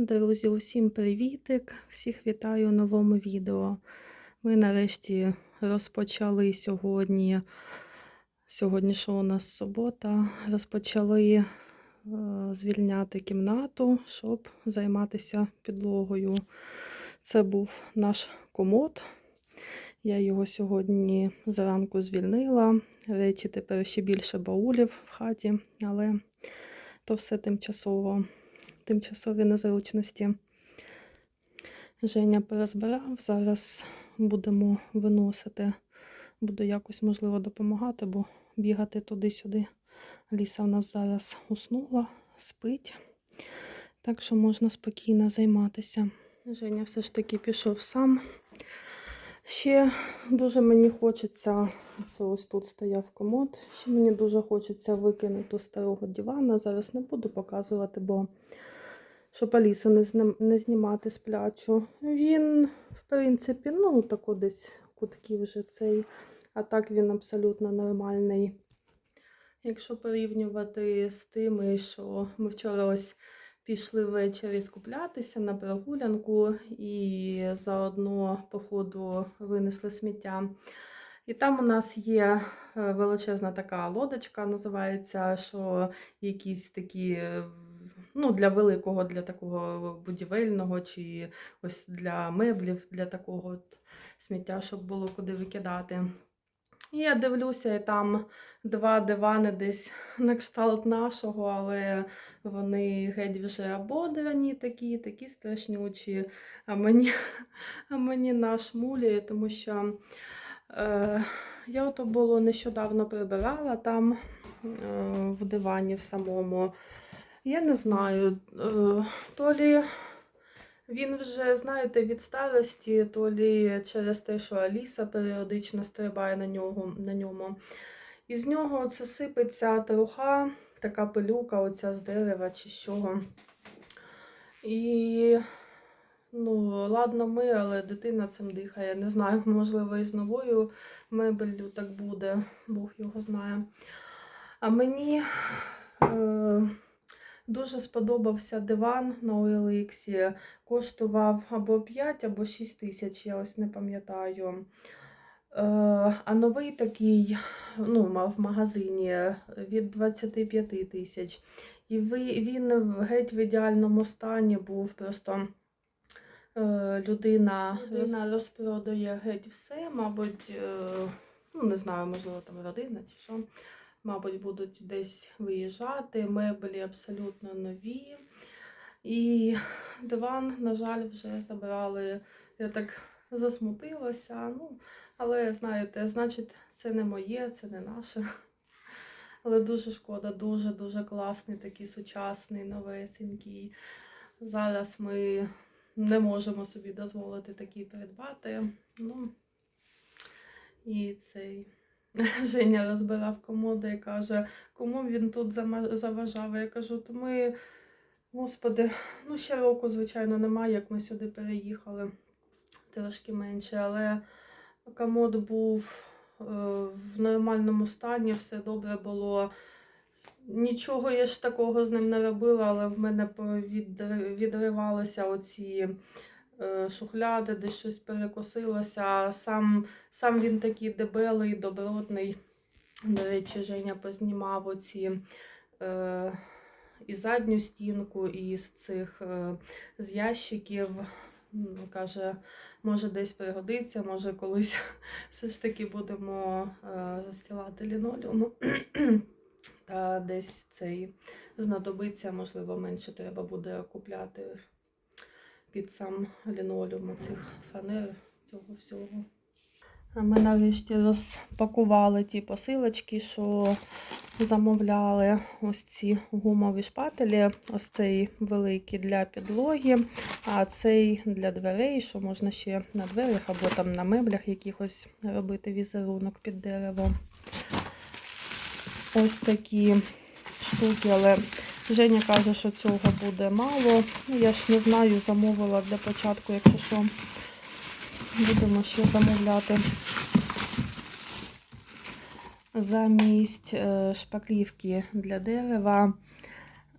Друзі, усім привітик! Всіх вітаю у новому відео. Ми нарешті розпочали сьогодні. Сьогодні що у нас субота. Розпочали е, звільняти кімнату, щоб займатися підлогою. Це був наш комод. Я його сьогодні зранку звільнила. Речі тепер ще більше баулів в хаті, але то все тимчасово тимчасові незручності. Женя перезбирав. Зараз будемо виносити. Буду якось, можливо, допомагати, бо бігати туди-сюди. Ліса в нас зараз уснула, спить, так що можна спокійно займатися. Женя все ж таки пішов сам. Ще дуже мені хочеться, це ось тут стояв комод. Ще мені дуже хочеться викинути старого дивана. Зараз не буду показувати, бо щоб Алісу не, не знімати з плячу. Він, в принципі, ну, тако десь кутки вже цей, а так він абсолютно нормальний. Якщо порівнювати з тими, що ми вчора ось пішли ввечері скуплятися на прогулянку і заодно, по ходу, винесли сміття. І там у нас є е, величезна така лодочка, називається, що якісь такі, е, ну, для великого, для такого будівельного, чи ось для меблів, для такого от сміття, щоб було куди викидати. І я дивлюся, і там два дивани десь на кшталт нашого, але вони геть вже ободрані такі, такі страшнючі. А мені, а мені наш мулює, тому що е, я ото було нещодавно прибирала там е, в дивані в самому. Я не знаю, е, то лі він вже, знаєте, від старості, то лі через те, що Аліса періодично стрибає на нього, на ньому. І з нього це сипеться труха, така пилюка, оця з дерева чи з чого. І, ну, ладно, ми, але дитина цим дихає. Не знаю, можливо, і з новою мебелью так буде, Бог його знає. А мені е, дуже сподобався диван на OLX. Коштував або 5, або 6 тисяч, я ось не пам'ятаю. Е, а новий такий, ну, в магазині від 25 тисяч. І він геть в ідеальному стані був просто. е, Людина, людина розпродає геть все, мабуть, е, ну не знаю, можливо, там родина чи що. Мабуть, будуть десь виїжджати, меблі абсолютно нові. І диван, на жаль, вже забрали. Я так засмутилася. Ну, але знаєте, значить, це не моє, це не наше. Але дуже шкода, дуже-дуже класний, такий сучасний, новесенький. Зараз ми не можемо собі дозволити такий придбати. Ну, і цей Женя розбирав комоди і каже, кому він тут заважав. Я кажу, то ми, господи, ну ще року, звичайно, немає, як ми сюди переїхали. Трошки менше, але комод був е, в нормальному стані, все добре було. Нічого я ж такого з ним не робила, але в мене відривалися оці шухляди, десь щось перекосилося. Сам, сам він такий дебелий, добротний. До речі, Женя познімав оці е, і задню стінку, і з цих е, з ящиків. Ну, Каже, може десь пригодиться, може колись все ж таки будемо е, застілати лінолеум. Та десь цей знадобиться, можливо, менше треба буде купляти під сам лінолеум цих фанер, цього всього. Ми нарешті розпакували ті посилочки, що замовляли. Ось ці гумові шпателі, ось цей великий для підлоги, а цей для дверей, що можна ще на дверях або там на меблях якихось робити візерунок під дерево. Ось такі штуки, але Женя каже, що цього буде мало. Ну, я ж не знаю, замовила для початку, якщо що, будемо ще замовляти. Замість е, шпаклівки для дерева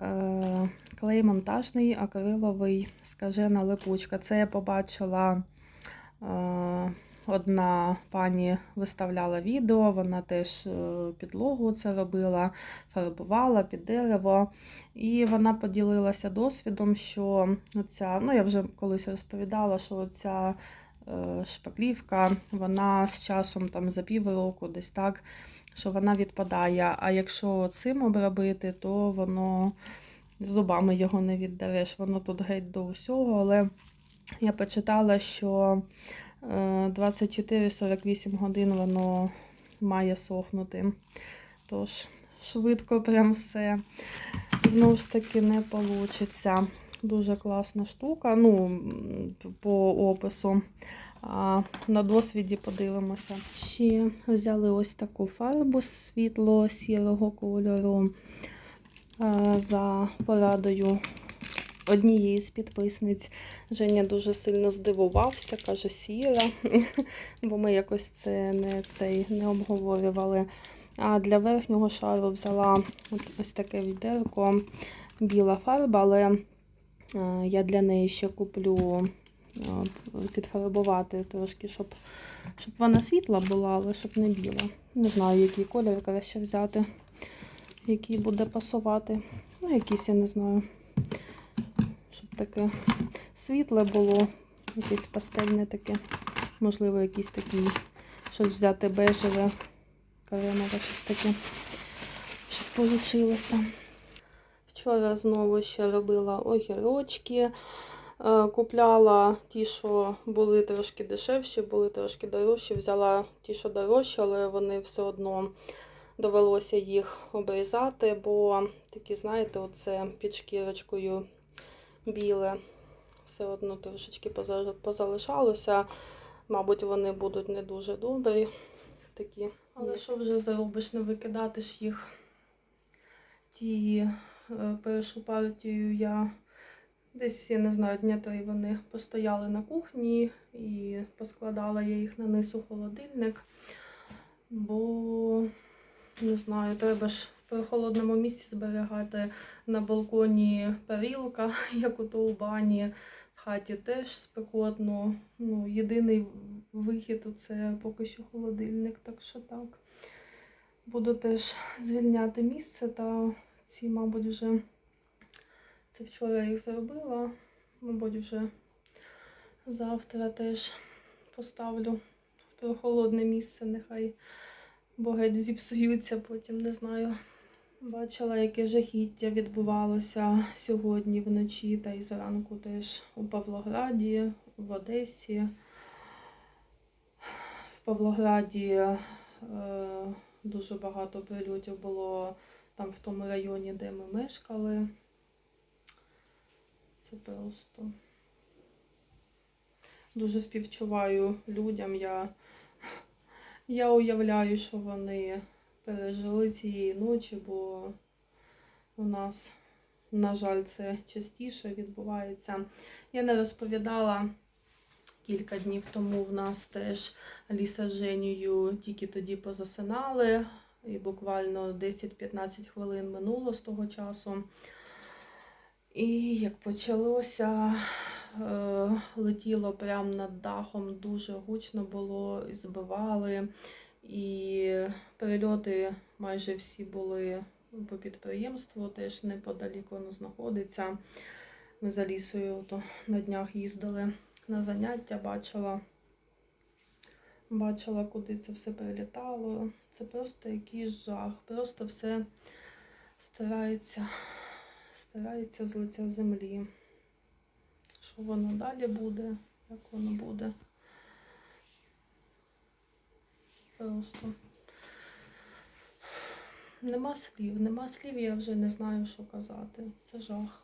е, клей монтажний, акриловий, скажена липучка. Це я побачила. Е, Одна пані виставляла відео, вона теж е, підлогу це робила, фарбувала під дерево. І вона поділилася досвідом, що оця, ну я вже колись розповідала, що ця шпаклівка, вона з часом там за півроку, десь так, що вона відпадає. А якщо цим обробити, то воно зубами його не віддареш. Воно тут геть до усього, але я почитала, що е, 24-48 годин воно має сохнути. Тож, швидко прям все. Знову ж таки, не вийде. Дуже класна штука. Ну, по опису. А на досвіді подивимося. Ще взяли ось таку фарбу світло сірого кольору за порадою однієї з підписниць. Женя дуже сильно здивувався, каже, сіра, бо ми якось це не, цей, не обговорювали. А для верхнього шару взяла от ось таке відерко, біла фарба, але е, я для неї ще куплю е, підфарбувати трошки, щоб, щоб вона світла була, але щоб не біла. Не знаю, який колір краще взяти, який буде пасувати. Ну, якийсь, я не знаю. Таке світле було, якесь пастельне таке. Можливо, якийсь такий, щось взяти бежеве, кремове, щось таке, щоб вийшло. Вчора знову ще робила огірочки. Е, Купляла ті, що були трошки дешевші, були трошки дорожчі. Взяла ті, що дорожчі, але вони все одно довелося їх обрізати, бо такі, знаєте, оце під шкірочкою біле. Все одно трошечки позалишалося. Мабуть, вони будуть не дуже добрі. Такі. Але що вже заробиш, не викидати ж їх. Ті е, першу партію я десь, я не знаю, дня три вони постояли на кухні і поскладала я їх на низ у холодильник. Бо не знаю, треба ж в прохолодному місці зберігати на балконі парілка, як ото у бані. В хаті теж спекотно. Ну, єдиний вихід це поки що холодильник, так що так. Буду теж звільняти місце та ці, мабуть, вже це вчора їх зробила. Мабуть, вже завтра теж поставлю в прохолодне місце, нехай бо геть зіпсуються потім, не знаю. Бачила, яке жахіття відбувалося сьогодні вночі та й зранку теж у Павлограді, в Одесі. В Павлограді е, дуже багато прильотів було там в тому районі, де ми мешкали. Це просто дуже співчуваю людям. Я, я уявляю, що вони пережили цієї ночі, бо у нас, на жаль, це частіше відбувається. Я не розповідала кілька днів тому в нас теж Аліса з Женєю тільки тоді позасинали, і буквально 10-15 хвилин минуло з того часу. І як почалося, е, летіло прямо над дахом, дуже гучно було, збивали. І перельоти майже всі були по підприємству, теж неподалік воно знаходиться. Ми за лісою то на днях їздили на заняття, бачила, бачила, куди це все прилітало. Це просто якийсь жах. Просто все старається, старається з лиця землі. Що воно далі буде, як воно буде. Просто нема слів, нема слів, я вже не знаю, що казати. Це жах.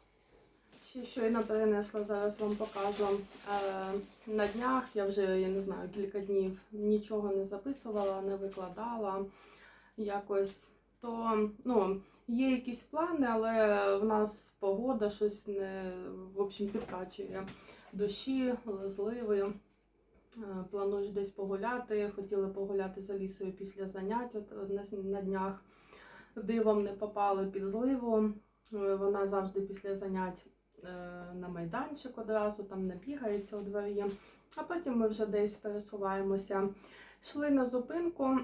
Ще щойно перенесла, зараз вам покажу. Е, на днях я вже, я не знаю, кілька днів нічого не записувала, не викладала якось. То, ну, є якісь плани, але в нас погода щось не в общем, підкачує. Дощі, зливи. Е, Плануєш десь погуляти. Хотіли погуляти за лісою після занять от, на, днях. Дивом не попали під зливу. Е, Вона завжди після занять е, на майданчик одразу там набігається у дворі, а потім ми вже десь пересуваємося. Йшли на зупинку,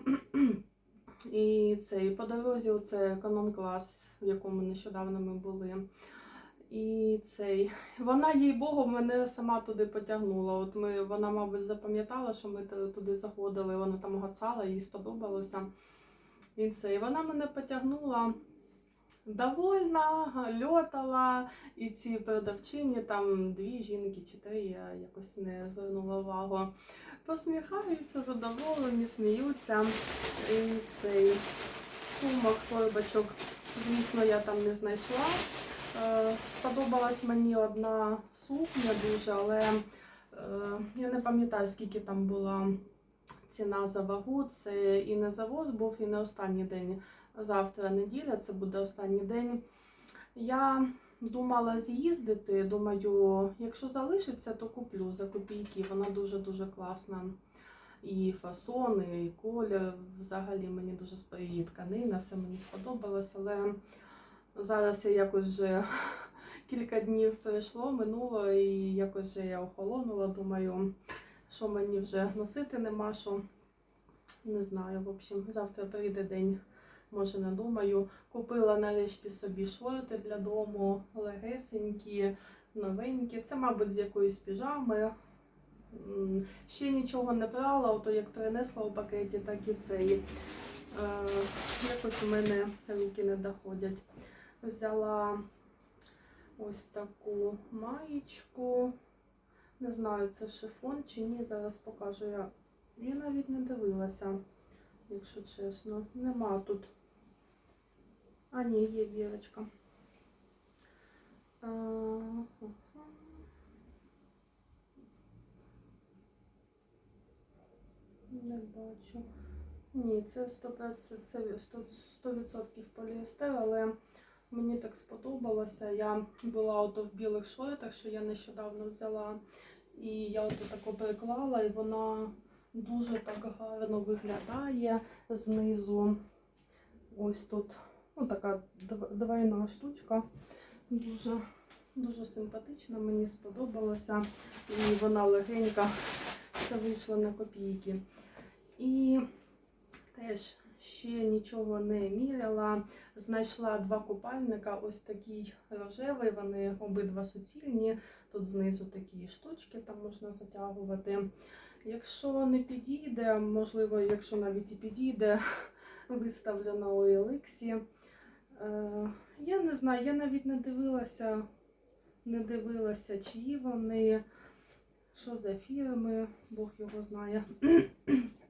і цей по дорозі це економ-клас, в якому нещодавно ми були. І цей вона, їй Богу, мене сама туди потягнула. От ми, вона, мабуть, запам'ятала, що ми туди заходили, вона там гацала, їй сподобалося. І це, і вона мене потягнула. Довольна, льотала, і ці продавчині, там дві жінки чи три, я якось не звернула увагу. Посміхаються, задоволені, сміються. І цей сумок, торбочок, звісно, я там не знайшла. Е, Сподобалась мені одна сукня дуже, але е, я не пам'ятаю, скільки там була ціна за вагу. Це і не завоз був, і не останній день. Завтра неділя, це буде останній день. Я думала з'їздити. Думаю, якщо залишиться, то куплю за копійки. Вона дуже-дуже класна. І фасон, і колір. Взагалі мені дуже спо- і тканина, все мені сподобалось, але зараз я якось вже кілька днів пройшло, минуло, і якось я охолонула. Думаю, що мені вже носити нема що. Не знаю, в общем, завтра прийде день, може не думаю. Купила нарешті собі шорти для дому, легесенькі, новенькі. Це, мабуть, з якоїсь піжами. Ще нічого не брала, ото як принесла у пакеті, так і цей. Е, якось у мене руки не доходять. Взяла ось таку маєчку. Не знаю, це шифон чи ні. Зараз покажу я. Я навіть не дивилася, якщо чесно. Нема тут. А, ні, є бірочка. А. Не бачу. Ні, це 100%, це 100%, 100% поліестер, але мені так сподобалося. Я була ото в білих шортах, що я нещодавно взяла. І я ото тако переклала, і вона дуже так гарно виглядає знизу. Ось тут ну, така дв- двойна штучка. Дуже, дуже симпатична, мені сподобалося. І вона легенька. Це вийшло на копійки. І теж ще нічого не міряла. Знайшла два купальника, ось такий рожевий, вони обидва суцільні. Тут знизу такі штучки, там можна затягувати. Якщо не підійде, можливо, якщо навіть і підійде, виставлю на OLX. Е, я не знаю, я навіть не дивилася, не дивилася, чиї вони, що за фірми, Бог його знає.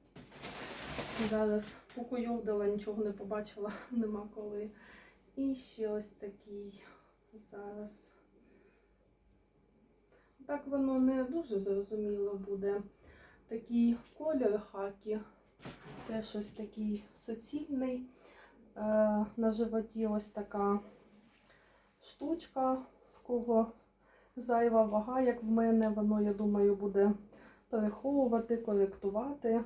Зараз покуйовдала, нічого не побачила, нема коли. І ще ось такий зараз. Так воно не дуже зрозуміло буде. Такий колір хакі, теж ось такий суцільний. Е, на животі ось така штучка, в кого зайва вага, як в мене, воно, я думаю, буде переховувати, коректувати.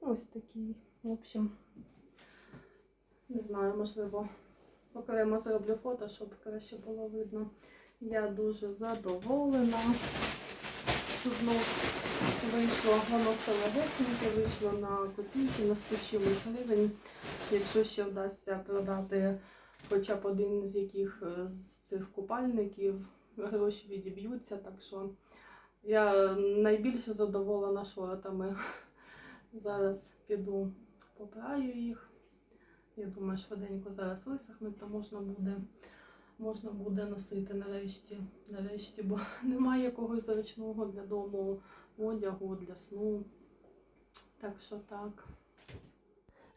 Ось такий, в общем, не знаю, можливо, окремо зроблю фото, щоб краще було видно. Я дуже задоволена. Знов вийшло, воно все легесеньке, вийшло на копійки, на 100 чимось гривень. Якщо ще вдасться продати хоча б один з яких е, з цих купальників, гроші відіб'ються. Так що я найбільше задоволена шортами. Зараз піду попраю їх. Я думаю, швиденько зараз висохнуть, то можна буде, можна буде носити нарешті, нарешті, бо немає якогось зручного для дому одягу, для сну. Так що так.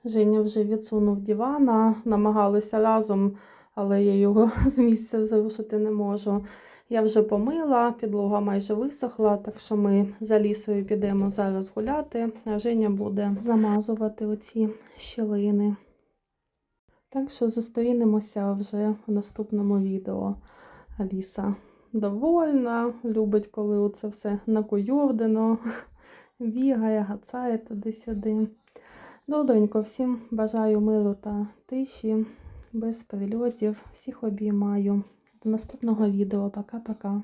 Женя вже відсунув дивана, намагалися разом, але я його з місця зрушити не можу. Я вже помила, підлога майже висохла, так що ми за лісою підемо зараз гуляти, а Женя буде замазувати оці щілини. Так що зустрінемося вже в наступному відео. Аліса довольна, любить, коли це все накуйовдено, бігає, гацає туди-сюди. Добренько, всім бажаю миру та тиші. без прильотів. Всіх обіймаю. До наступного відео. Пока-пока.